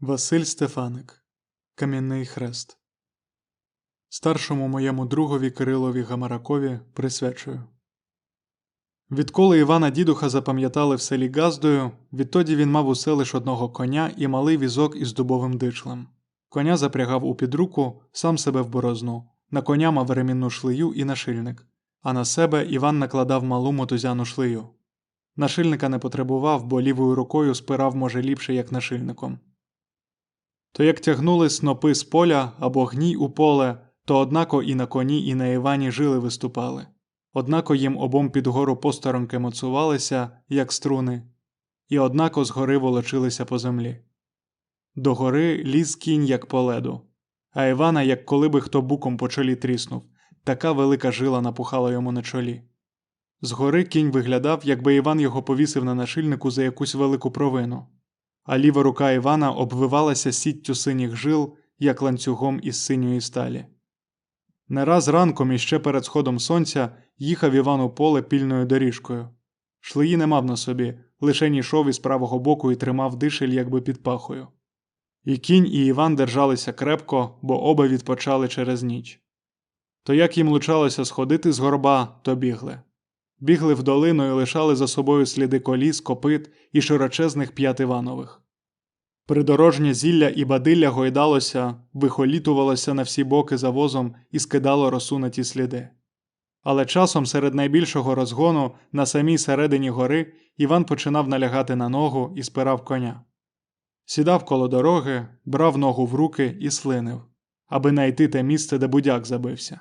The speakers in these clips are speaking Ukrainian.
Василь Стефаник Кам'яний хрест. Старшому моєму другові Кирилові Гамаракові присвячую. Відколи Івана Дідуха запам'ятали в селі Газдою, відтоді він мав усе лиш одного коня і малий візок із дубовим дичлем. Коня запрягав у підруку, сам себе в борозну, на коня мав ремінну шлею і нашильник, а на себе Іван накладав малу мотузяну шлею. Нашильника не потребував, бо лівою рукою спирав може ліпше, як нашильником. То як тягнули снопи з поля або гній у поле, то однако і на коні, і на Івані жили виступали. Однако їм обом під гору посторонки моцувалися, як струни, і однако згори волочилися по землі. До гори ліз кінь, як по леду, а Івана, як коли би хто буком по чолі тріснув, така велика жила напухала йому на чолі. Згори кінь виглядав, якби Іван його повісив на нашильнику за якусь велику провину, а ліва рука Івана обвивалася сіттю синіх жил, як ланцюгом із синьої сталі. Не раз ранком іще перед сходом сонця їхав Іван у поле пільною доріжкою. Шлеї не мав на собі, лише йшов із правого боку і тримав дишель якби під пахою. І кінь, і Іван держалися крепко, бо оба відпочали через ніч. То як їм лучалося сходити з горба, то бігли. Бігли в долину і лишали за собою сліди коліс, копит і широчезних п'ят Іванових. Придорожнє зілля і бадилля гойдалося, вихолітувалося на всі боки за возом і скидало росу на ті сліди. Але часом серед найбільшого розгону на самій середині гори Іван починав налягати на ногу і спирав коня. Сідав коло дороги, брав ногу в руки і слинив, аби найти те місце, де будяк забився.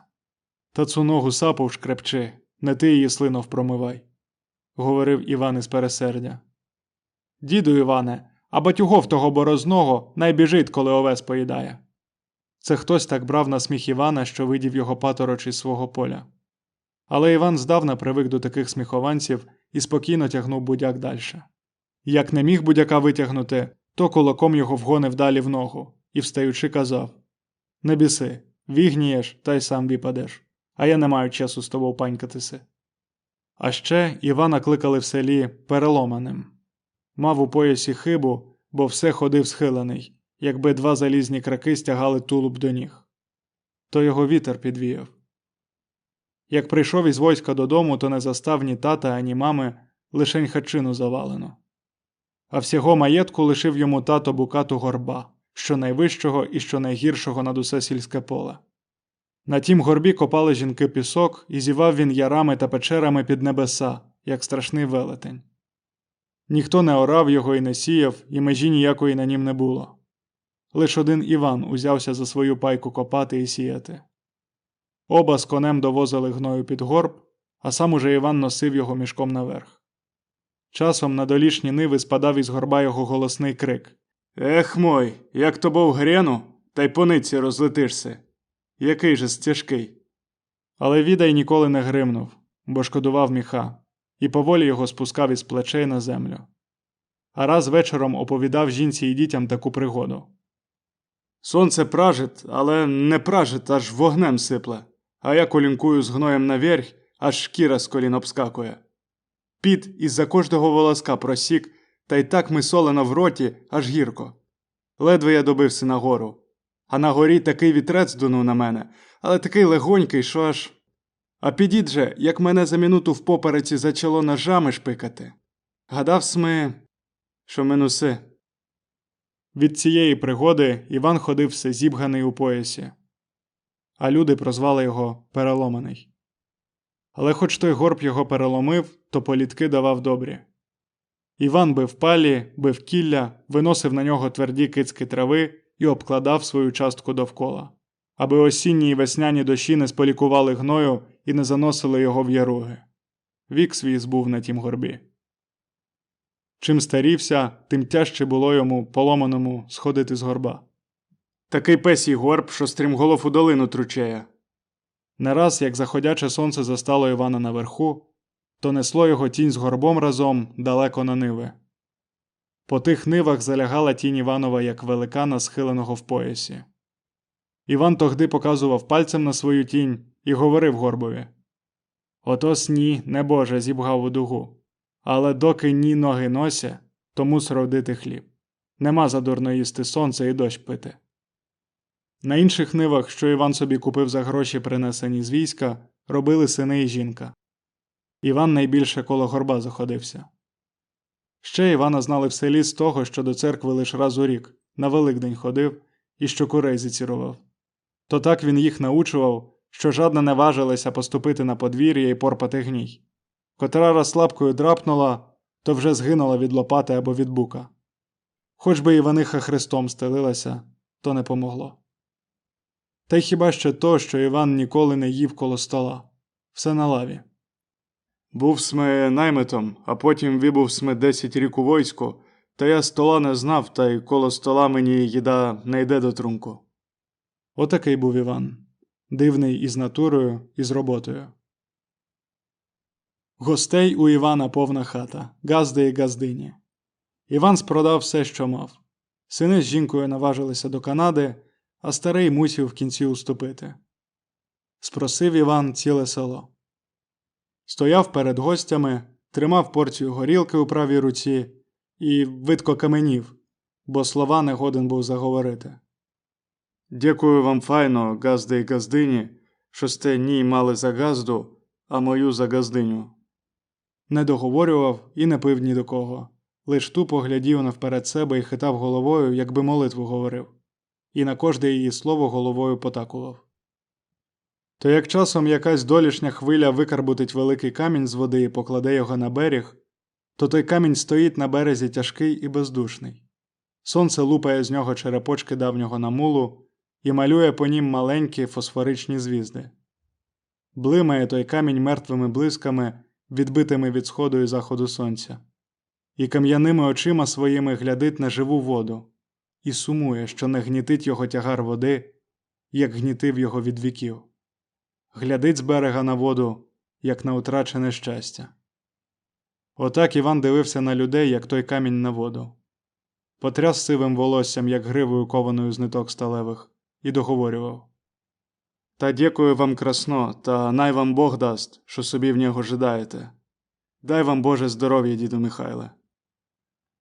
Та цю ногу сапов шкрепчи, не ти її слинов промивай, говорив Іван із пересердя. Діду Іване, а батюгов того борозного найбіжить, коли овес поїдає. Це хтось так брав на сміх Івана, що видів його патороч із свого поля. Але Іван здавна привик до таких сміхованців і спокійно тягнув будяк дальше. Як не міг будяка витягнути, то кулаком його вгонив далі в ногу і, встаючи, казав Не біси, вігнієш, та й сам віпадеш, а я не маю часу з тобою панькатися. А ще Івана кликали в селі переломаним. Мав у поясі хибу, бо все ходив схилений, якби два залізні краки стягали тулуб до ніг. То його вітер підвіяв. Як прийшов із войська додому, то не застав ні тата, ані мами, лишень хачину завалено. А всього маєтку лишив йому тато букату горба, що найвищого і що найгіршого над усе сільське поле. На тім горбі копали жінки пісок, і зівав він ярами та печерами під небеса, як страшний велетень. Ніхто не орав його і не сіяв, і межі ніякої на нім не було. Лиш один Іван узявся за свою пайку копати і сіяти. Оба з конем довозили гною під горб, а сам уже Іван носив його мішком наверх. Часом на долішні ниви спадав із горба його голосний крик Ех мой, як то був гряну, та й по ниці розлетишся. Який же стяжкий. Але відай ніколи не гримнув, бо шкодував міха, і поволі його спускав із плечей на землю. А раз вечором оповідав жінці і дітям таку пригоду. Сонце пражить, але не пражить, аж вогнем сипле, а я колінкую з гноєм наверх, аж шкіра з колін обскакує. Піт із-за кожного волоска просік, та й так ми солено в роті, аж гірко. Ледве я добився на гору. А на горі такий вітрець дунув на мене, але такий легонький, що аж. А підіть же, як мене за минуту в попереці зачало ножами шпикати. Гадав сми, що минуси. Від цієї пригоди Іван ходив все зібганий у поясі, а люди прозвали його переломаний. Але хоч той горб його переломив, то політки давав добрі. Іван бив палі, бив кілля, виносив на нього тверді кицьки трави і обкладав свою частку довкола, аби осінні і весняні дощі не сполікували гною і не заносили його в яруги. Вік свій збув на тім горбі. Чим старівся, тим тяжче було йому поломаному сходити з горба. Такий песій горб, що стрімголов у долину тручеє. Не раз, як заходяче сонце застало Івана наверху, то несло його тінь з горбом разом далеко на ниви. По тих нивах залягала тінь Іванова як великана, схиленого в поясі. Іван тогди показував пальцем на свою тінь і говорив горбові Ото сні, небоже, зібгав у дугу, але доки ні ноги нося, то мус родити хліб. Нема задурно їсти сонце і дощ пити. На інших нивах, що Іван собі купив за гроші, принесені з війська, робили сини і жінка. Іван найбільше коло горба заходився. Ще Івана знали в селі з того, що до церкви лише раз у рік, на Великдень ходив і що курей зацірував. То так він їх научував, що жадна не важилася поступити на подвір'я і порпати гній. Котра раз лапкою драпнула, то вже згинула від лопати або від бука. Хоч би Іваниха хрестом стелилася, то не помогло. Та й хіба що то, що Іван ніколи не їв коло стола, все на лаві. Був сме наймитом, а потім вибув сме десять рік у войську, та я стола не знав, та й коло стола мені їда не йде до трунку. Отакий був Іван, дивний із натурою, і з роботою. Гостей у Івана повна хата, газди і газдині. Іван спродав все, що мав. Сини з жінкою наважилися до Канади, а старий мусів в кінці уступити. Спросив Іван ціле село. Стояв перед гостями, тримав порцію горілки у правій руці і видко каменів, бо слова не годен був заговорити. Дякую вам файно, газди й газдині, що сте ній мали за газду, а мою за газдиню. Не договорював і не пив ні до кого, лиш тупо глядів навперед себе і хитав головою, якби молитву говорив, і на кожне її слово головою потакував. То як часом якась долішня хвиля викарбутить великий камінь з води і покладе його на берег, то той камінь стоїть на березі тяжкий і бездушний. Сонце лупає з нього черепочки давнього намулу і малює по нім маленькі фосфоричні звізди. Блимає той камінь мертвими блисками, відбитими від сходу і заходу сонця, і кам'яними очима своїми глядить на живу воду, і сумує, що не гнітить його тягар води, як гнітив його від віків. Глядить з берега на воду, як на утрачене щастя. Отак Іван дивився на людей, як той камінь на воду. Потряс сивим волоссям, як гривою кованою з ниток сталевих, і договорював. Та дякую вам красно, та най вам Бог дасть, що собі в нього жидаєте. Дай вам Боже здоров'я, діду Михайле.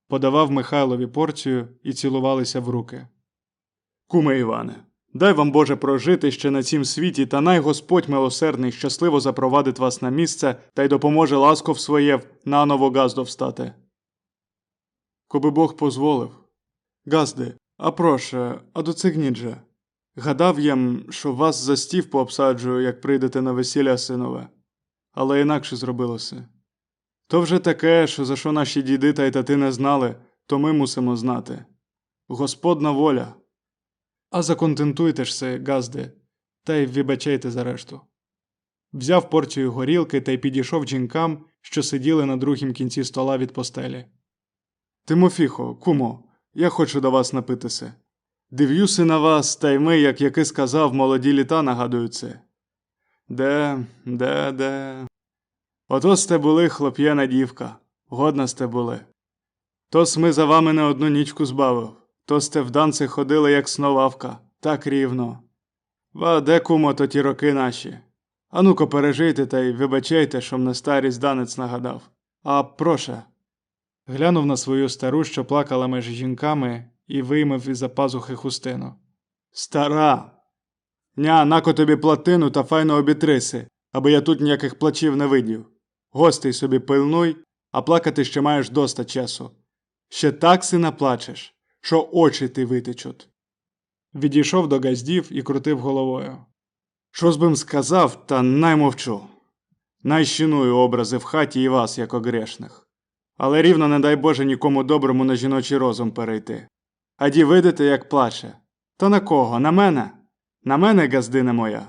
Подавав Михайлові порцію і цілувалися в руки. Куме Іване, дай вам Боже прожити ще на цім світі, та най Господь милосердний щасливо запровадить вас на місце та й допоможе ласков своєв наново газдо встати. Коби Бог позволив. Газди, а проше, а доцигніть же. Гадав ям, що вас за стів пообсаджую, як прийдете на весілля синове, але інакше зробилося. То вже таке, що за що наші діди та й тати не знали, то ми мусимо знати. Господна воля. А законтентуйте ж се, газди, та й вибачайте за решту. Взяв порцію горілки та й підійшов жінкам, що сиділи на другім кінці стола від постелі. Тимофіхо, кумо, я хочу до вас напитися. Дивлюся на вас, та й ми, як яки сказав, молоді літа нагадують це. Де, де, де. Ото сте були, хлоп'єна дівка, годна сте були. То ми за вами не одну нічку збавив, то сте в данці ходили, як сновавка, так рівно. Ва, де кумо, то ті роки наші. Ану-ко пережийте та й вибачайте, що мене старість данець нагадав. А проше. Глянув на свою стару, що плакала між жінками, і виймав із за пазухи хустину. Стара. Ня, нако тобі платину та файно обітриси, аби я тут ніяких плачів не видів. Гостей собі пильнуй, а плакати ще маєш доста часу. Ще так сина плачеш, що очі ти витечуть. Відійшов до газдів і крутив головою. Щось бим сказав, та наймовчу. Найщиную образи в хаті і вас, як огрешних. Але рівно не дай Боже нікому доброму на жіночий розум перейти. А ді видите, як плаче. То на кого? На мене? На мене, газдина моя.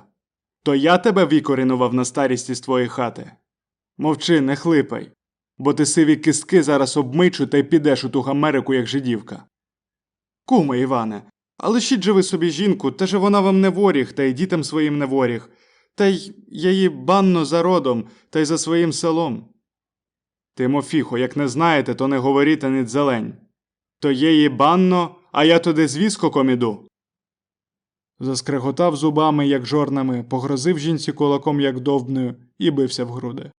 То я тебе викорінував на старість із твоєї хати. Мовчи, не хлипай, бо ти сиві кістки зараз обмичу та й підеш у ту Америку, як жидівка. Куме, Іване, а лишіть же ви собі жінку, та же вона вам не воріг, та й дітям своїм не воріг, та й я її банно за родом, та й за своїм селом. Тимофіхо, як не знаєте, то не говоріть ніт зелень. То є її банно, а я туди з віскоком іду. Заскреготав зубами, як жорнами, погрозив жінці кулаком, як довбною, і бився в груди.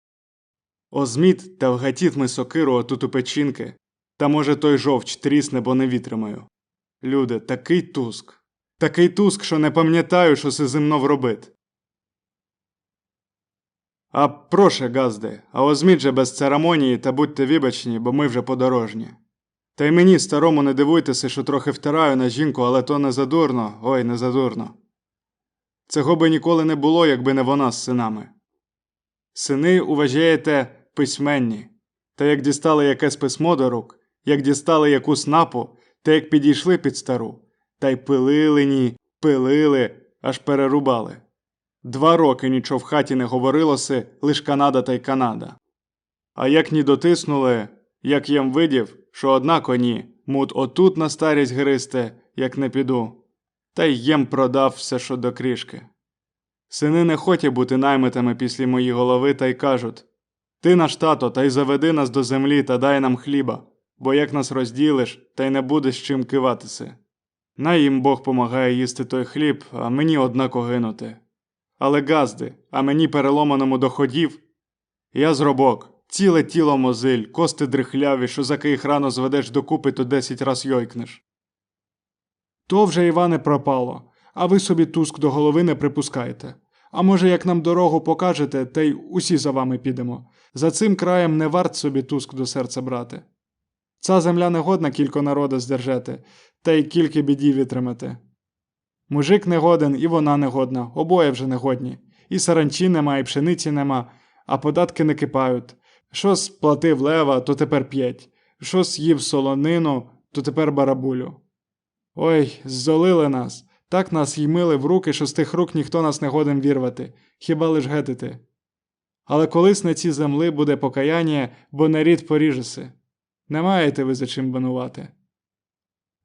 Озміт та вгатіт ми сокиру отут у печінки, Та може той жовч трісне, бо не вітримаю. Люди, такий туск. Такий туск, що не пам'ятаю, що се зі мнов робить. А проше, газди, а озміть же без церемонії та будьте вибачні, бо ми вже подорожні. Та й мені, старому, не дивуйтеся, що трохи втираю на жінку, але то не задурно, ой, не задурно. Цього би ніколи не було, якби не вона з синами. Сини, уважаєте, письменні, та як дістали якесь письмо до рук, як дістали якусь напу, та як підійшли під стару, та й пилили ні, пилили, аж перерубали. Два роки нічого в хаті не говорилося, лиш Канада та й Канада. А як ні дотиснули, як ям видів, що однако ні, мут отут на старість гристе, як не піду, та й єм продав все, що до крішки. Сини не хоті бути наймитами після мої голови та й кажуть Ти наш тато, та й заведи нас до землі та дай нам хліба, бо як нас розділиш, та й не будеш чим киватися. Най їм Бог помагає їсти той хліб, а мені однако гинути. Але газди, а мені переломаному доходів. Я зробок, ціле тіло мозиль, кости дрихляві, що заки їх рано зведеш докупи, то десять раз йойкнеш. То вже Іване пропало, а ви собі туск до голови не припускаєте. А може, як нам дорогу покажете, та й усі за вами підемо. За цим краєм не варт собі туск до серця брати. Ця земля не годна кілько народа здержати, та й кільки бідів витримати. Мужик не годен, і вона не годна, обоє вже не годні. І саранчі нема, і пшениці нема, а податки не кипають. Що сплатив лева, то тепер п'ять. Що з'їв солонину, то тепер барабулю. Ой, ззолили нас. Так нас ймили в руки, що з тих рук ніхто нас не годен вірвати, хіба лиш гетити. Але колись на цій землі буде покаяння, бо нарід поріжеси. Не маєте ви за чим банувати.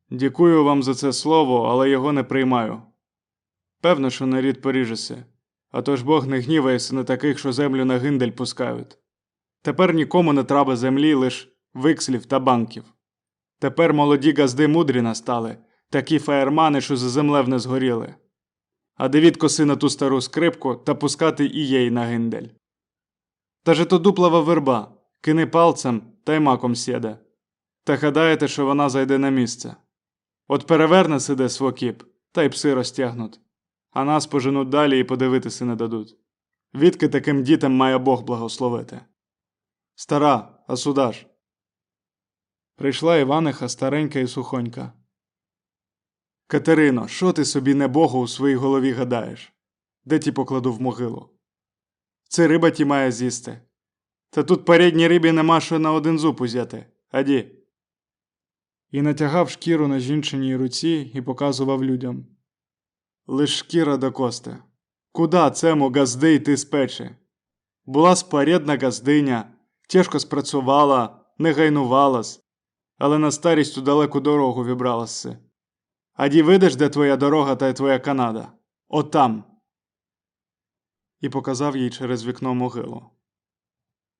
Дякую вам за це слово, але його не приймаю. Певно, що нарід поріжеся, а то ж Бог не гнівається на таких, що землю на гиндель пускають. Тепер нікому не треба землі, лиш викслів та банків. Тепер молоді газди мудрі настали, такі фаєрмани, що за землев не згоріли. А девід коси на ту стару скрипку та пускати і їй на гиндель. Та же то дуплава верба, кини палцем та й маком сєде. Та гадаєте, що вона зайде на місце. От переверне сиде свокіп, та й пси розтягнуть, а нас поженуть далі і подивитися не дадуть. Відки таким дітям має Бог благословити. Стара, а сюда ж. Прийшла Іваниха старенька і сухонька. Катерино, що ти собі не Богу у своїй голові гадаєш? Де ті покладу в могилу? Це риба ті має з'їсти. Та тут передній рибі нема що на один зуб узяти. Аді. І натягав шкіру на жінчиній руці і показував людям. Лиш шкіра до кости. Куда цему газди йти з печі? Була спорядна газдиня, тяжко спрацювала, не гайнувалась, але на старість у далеку дорогу вібралася. Аді видиш, де твоя дорога та й твоя Канада? Отам. І показав їй через вікно могилу.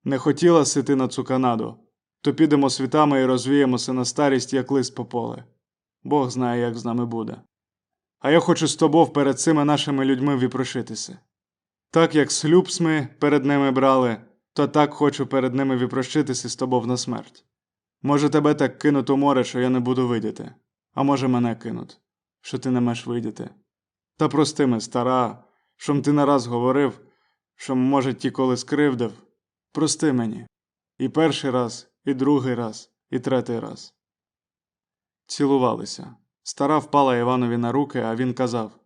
Не хотіла ти на цю Канаду, то підемо світами і розвіємося на старість, як лист по поле. Бог знає, як з нами буде. А я хочу з тобою перед цими нашими людьми віпрошитися. Так як слюб ми перед ними брали, то так хочу перед ними віпрощитися з тобою на смерть. Може, тебе так кинуть у море, що я не буду видіти, а може, мене кинуть, що ти не меш видіти. Та прости ми, стара, що ти не раз говорив, що, може, ті коли скривдив. Прости мені. І перший раз, і другий раз, і третій раз. Цілувалися. Стара впала Іванові на руки, а він казав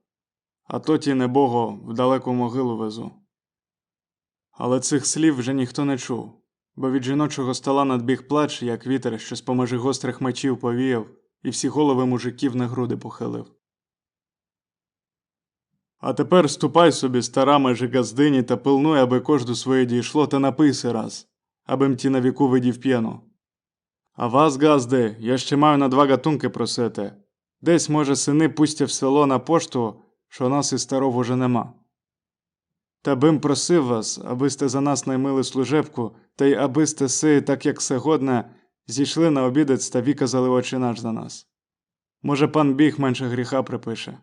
А то ті не Бого в далеку могилу везу. Але цих слів вже ніхто не чув, бо від жіночого стола надбіг плач, як вітер, що з помежі гострих мечів повіяв, і всі голови мужиків на груди похилив. А тепер ступай собі, стара межі газдині, та пилнуй, аби кожду своє дійшло, та напийся раз, абим ті на віку видів п'яну. А вас, газди, я ще маю на два гатунки просити. Десь, може, сини пустять в село на пошту, що нас і старого вже нема. Та бим просив вас, аби сте за нас наймили служебку, та й аби сте си, так як сегодне, зійшли на обідець та виказали очі наш за нас. Може, пан біг менше гріха припише.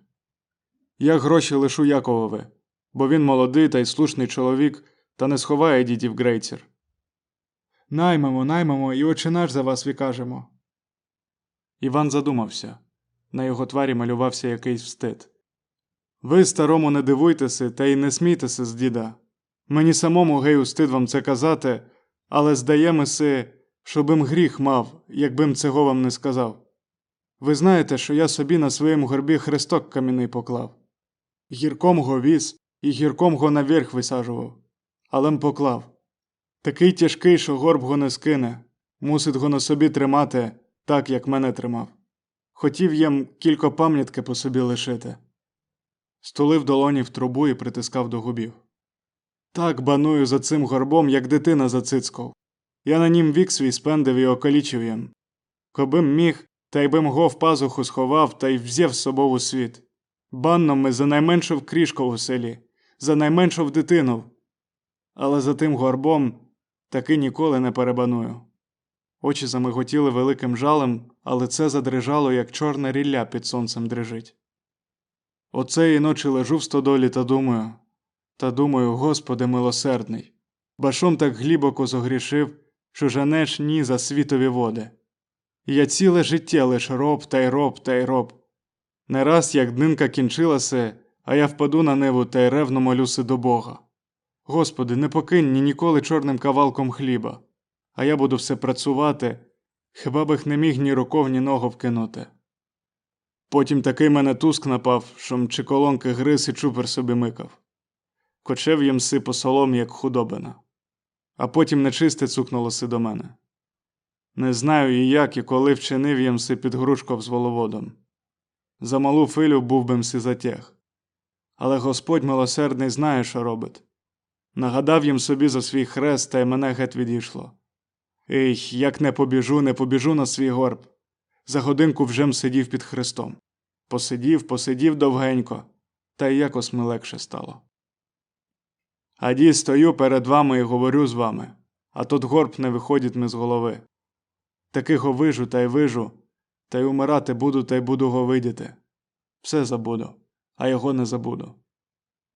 Я гроші лишу Яковові, бо він молодий та й слушний чоловік, та не сховає дідів грейцір. Наймемо, наймемо і очі наш за вас вікажемо. Іван задумався. На його тварі малювався якийсь встид. Ви, старому, не дивуйтеся та й не смійтеся з діда. Мені самому гею стид вам це казати, але здаємо си, щобим гріх мав, якбим цього вам не сказав. Ви знаєте, що я собі на своєму горбі хресток кам'яний поклав. Гірком го віз і гірком го наверх висаджував, м поклав. Такий тяжкий, що горб го не скине, мусить го на собі тримати, так, як мене тримав. Хотів їм кілько пам'ятки по собі лишити. Стулив долоні в трубу і притискав до губів. Так баную за цим горбом, як дитина за цицьков. Я на нім вік свій спендив і окалічив їм. Кобим міг, та й бим го в пазуху сховав та й взяв з собою світ. Банно ми за найменшу в крішку у селі, за найменшу в дитину. Але за тим горбом таки ніколи не перебаную. Очі замиготіли великим жалем, але це задрижало, як чорна рілля під сонцем дрижить. Оцеї ночі лежу в стодолі та думаю, та думаю, Господи милосердний, башом так глибоко зогрішив, що жанеш ні за світові води. Я ціле життя лиш роб та й роб та й роб. Не раз, як днинка кінчилася, а я впаду на ниву та й ревно молюся до Бога. Господи, не покинь ні ніколи чорним кавалком хліба, а я буду все працювати, хіба б їх не міг ні руков, ні ногу вкинути. Потім такий мене туск напав, що мчи колонки гриз і чупер собі микав. Кочев їм си по соломі, як худобина. А потім нечисте цукнулося до мене. Не знаю і як, і коли вчинив їм си під грушков з воловодом. За малу филю був би мси затяг. Але Господь милосердний знає, що робить. Нагадав їм собі за свій хрест, та й мене геть відійшло. Ей, як не побіжу, не побіжу на свій горб. За годинку вже сидів під хрестом. Посидів, посидів довгенько, та й якось ми легше стало. А ді стою перед вами і говорю з вами, а тут горб не виходить ми з голови. Такого вижу та й вижу, та й умирати буду, та й буду го видіти. Все забуду, а його не забуду.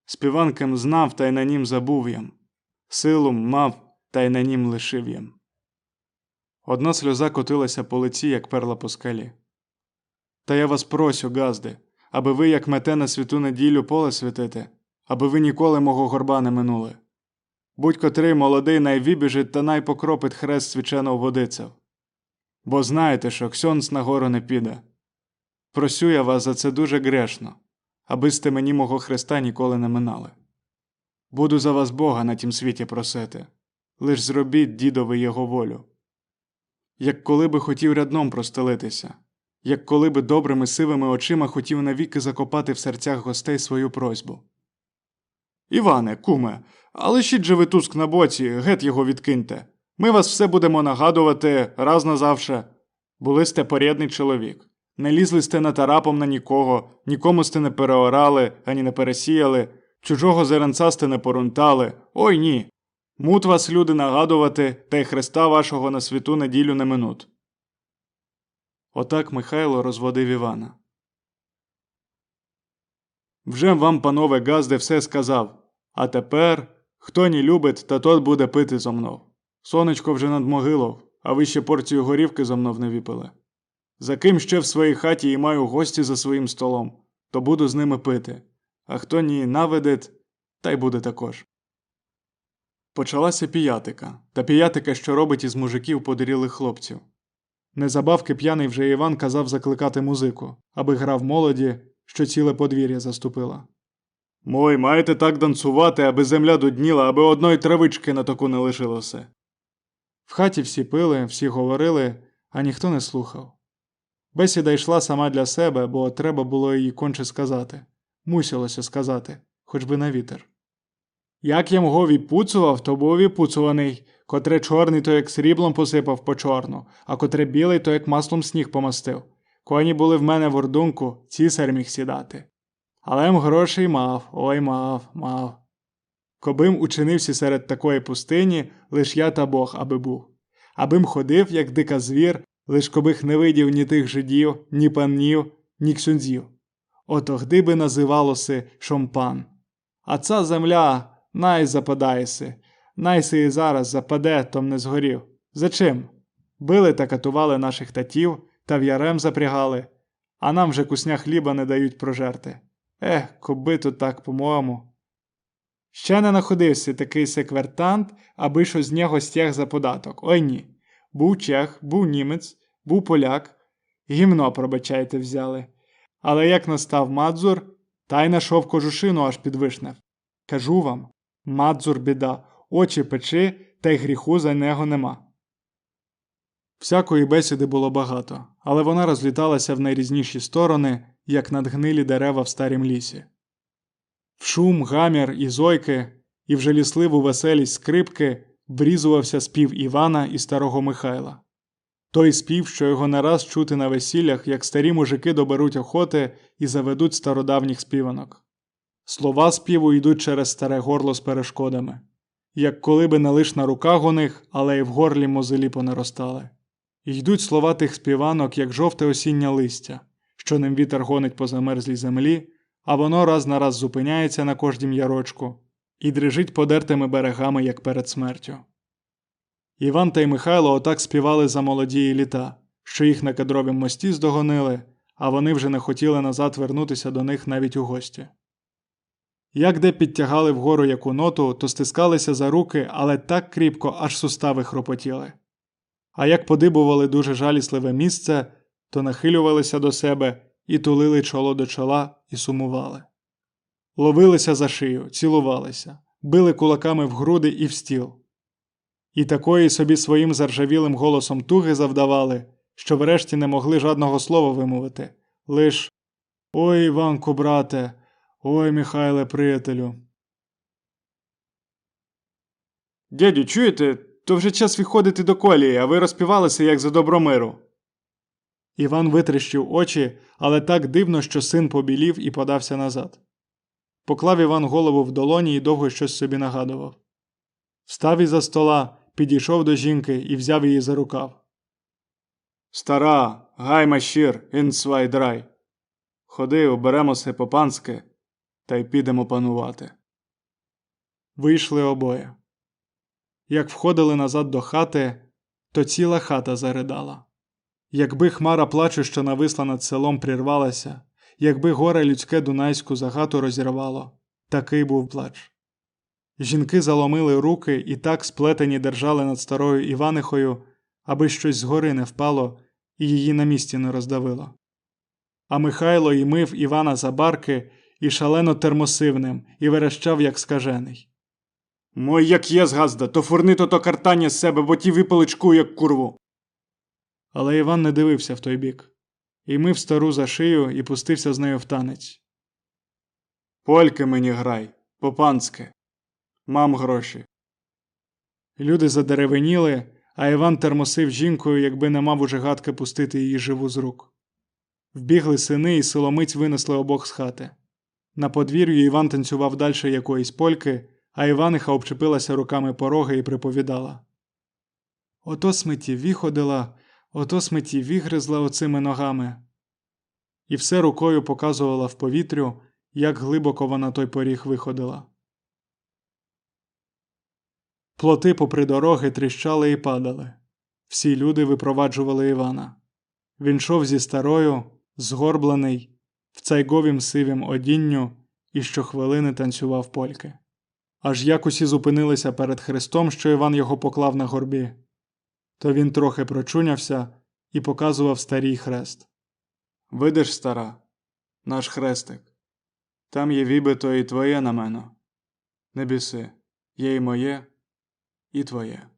Співанкам знав, та й на нім забув ям. Силу мав, та й на нім лишив ям. Одна сльоза котилася по лиці, як перла по скалі. Та я вас просю, газди, аби ви, як мете на святу неділю поле святите, аби ви ніколи мого горба не минули. Будь котрий молодий най вибіжить та най покропить хрест свіченого водицев. Бо знаєте, що ксьонц на гору не піде. Просю я вас за це дуже грешно, аби сте мені мого хреста ніколи не минали. Буду за вас Бога на тім світі просити, лиш зробіть дідові його волю. Як коли би хотів рядном простелитися, як коли би добрими сивими очима хотів навіки закопати в серцях гостей свою просьбу. Іване, куме, а лишіть же ви туск на боці, гет його відкиньте. Ми вас все будемо нагадувати раз назавше. Були сте порядний чоловік. Не лізли сте на тарапом на нікого, нікому сте не переорали, ані не пересіяли, чужого зеренца сте не порунтали. Ой ні. Мут вас, люди, нагадувати, та й Христа вашого на святу неділю не минут. Отак Михайло розводив Івана. Вже вам, панове Газде, все сказав. А тепер, хто не любить, та тот буде пити зо мною. Сонечко вже над могилов, а ви ще порцію горівки зо мною не випили. За ким ще в своїй хаті і маю гості за своїм столом, то буду з ними пити, а хто ні наведет, та й буде також. Почалася піятика, та піятика, що робить із мужиків подорілих хлопців. Незабавки п'яний вже Іван казав закликати музику, аби грав молоді, що ціле подвір'я заступила. Мой, маєте так данцувати, аби земля дудніла, аби одної травички на таку не лишилося. В хаті всі пили, всі говорили, а ніхто не слухав. Бесіда йшла сама для себе, бо треба було її конче сказати. Мусилося сказати, хоч би на вітер. Як я мого відпуцував, то був відпуцуваний, котре чорний, то як сріблом посипав по чорну, а котре білий, то як маслом сніг помастив. Коні були в мене в ордунку, цісар міг сідати. Але м грошей мав, ой мав, мав. Кобим учинився серед такої пустині, лиш я та Бог аби був. Абим ходив, як дика звір, лиш кобих не видів ні тих жидів, ні панів, ні ксюнзів. Отогди би називалося шомпан. А ця земля най западаєси, най си і зараз западе, том не згорів. За чим? Били та катували наших татів, та в ярем запрягали, а нам вже кусня хліба не дають прожерти. Ех, коби то так, по-моєму. Ще не находився такий секвертант, аби що з нього стяг за податок. Ой ні. Був чех, був німець, був поляк. Гімно, пробачайте, взяли. Але як настав Мадзур, та й нашов кожушину аж під вишнев. Кажу вам, Мадзур біда, очі печи, та й гріху за нього нема. Всякої бесіди було багато, але вона розліталася в найрізніші сторони, як надгнилі дерева в старім лісі. В шум, гамір і зойки, і в жалісливу веселість скрипки врізувався спів Івана і старого Михайла. Той спів, що його не раз чути на весіллях, як старі мужики доберуть охоти і заведуть стародавніх співанок. Слова співу йдуть через старе горло з перешкодами, як коли би не лиш на руках у них, але й в горлі мозилі понаростали. Йдуть слова тих співанок, як жовте осіннє листя, що ним вітер гонить по замерзлій землі, а воно раз на раз зупиняється на кожнім ярочку і дрижить подертими берегами, як перед смертю. Іван та й Михайло отак співали за молодії літа, що їх на кадровім мості здогонили, а вони вже не хотіли назад вернутися до них навіть у гості. Як де підтягали вгору яку ноту, то стискалися за руки, але так кріпко, аж сустави хропотіли. А як подибували дуже жалісливе місце, то нахилювалися до себе і тулили чоло до чола і сумували. Ловилися за шию, цілувалися, били кулаками в груди і в стіл. І такої собі своїм заржавілим голосом туги завдавали, що врешті не могли жадного слова вимовити, лиш Ой, Іванку, брате, ой, Михайле, приятелю. Дядю, чуєте, то вже час виходити до колії, а ви розпівалися, як за добромиру. Іван витріщив очі, але так дивно, що син побілів і подався назад. Поклав Іван голову в долоні і довго щось собі нагадував. Встав із за стола, підійшов до жінки і взяв її за рукав. Стара, гай машір, інсвай драй. Ходи, оберемося по-панськи, та й підемо панувати. Вийшли обоє. Як входили назад до хати, то ціла хата заридала. Якби хмара плачу, що нависла над селом, прірвалася, якби горе людське Дунайську за хату розірвало, такий був плач. Жінки заломили руки і так сплетені держали над старою Іванихою, аби щось згори не впало і її на місці не роздавило. А Михайло і мив Івана за барки і шалено термосив ним, і верещав, як скажений. Мой як є згазда, то фурни то то картання з себе, бо ті випаличку, як курву. Але Іван не дивився в той бік. І мив стару за шию і пустився з нею в танець. Польки мені грай, по-панськи. Мам гроші. Люди задеревеніли, а Іван термосив жінкою, якби не мав уже гадки пустити її живу з рук. Вбігли сини і силомиць винесли обох з хати. На подвір'ю Іван танцював дальше якоїсь польки, а Іваниха обчепилася руками пороги і приповідала. Ото смиті виходила, ото смиті вигризла оцими ногами. І все рукою показувала в повітрю, як глибоко вона той поріг виходила. Плоти попри дороги тріщали і падали. Всі люди випроваджували Івана. Він йшов зі старою, згорблений, в цайговім сивім одінню і щохвилини танцював польки. Аж як усі зупинилися перед Христом, що Іван його поклав на горбі. То він трохи прочунявся і показував старій хрест. Видиш, стара, наш хрестик. Там є вібито і твоє на мене. Не біси, є і моє, і твоє.